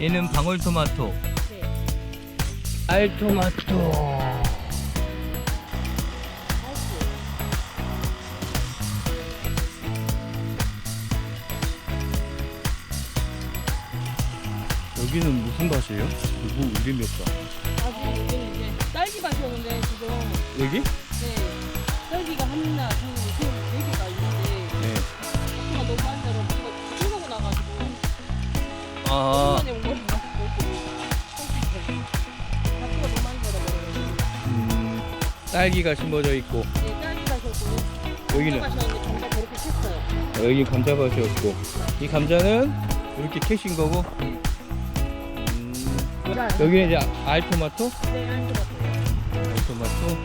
얘는 방울토마토. 네. 알토마토. 여기는 무슨 밭이에요? 누구 이름이 없다. 여기는 이제 딸기 밭이었는데 지금 여기? 네 딸기가 하나 둘 셋 네 개가 있는데 네. 자꾸가 너무 많이 자라 우리가 출고고 나가지고 아, 딸기가 심어져 있고 네 딸기 밭이었고 여기는 밭이었는데 정말 저렇게 캤어요. 여기 감자밭이었고 이 감자는 이렇게 캐신 거고 음, 여기는 이제 알토마토 네 알것 같아요. 알토마토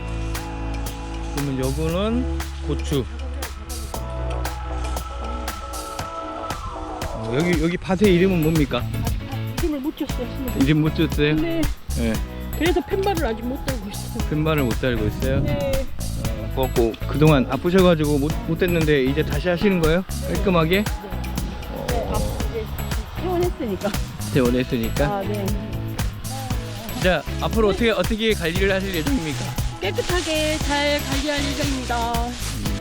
그러면 요거는 고추 어, 여기 여기 밭의 이름은 뭡니까? 힘을 못 줬어요. 이름 못 줬어요? 네. 네. 그래서 팻말을 아직 못 달고 있어요. 큰 말을 못 달고 있어요. 네. 어, 그렇고 그동안 아프셔가지고 못, 못 됐는데 이제 다시 하시는 거예요? 깔끔하게? 네, 아, 이제 퇴원했으니까. 재원했으니까. 아, 네. 자 앞으로 어떻게 어떻게 관리를 하실 예정입니까? 깨끗하게 잘 관리할 예정입니다. 음,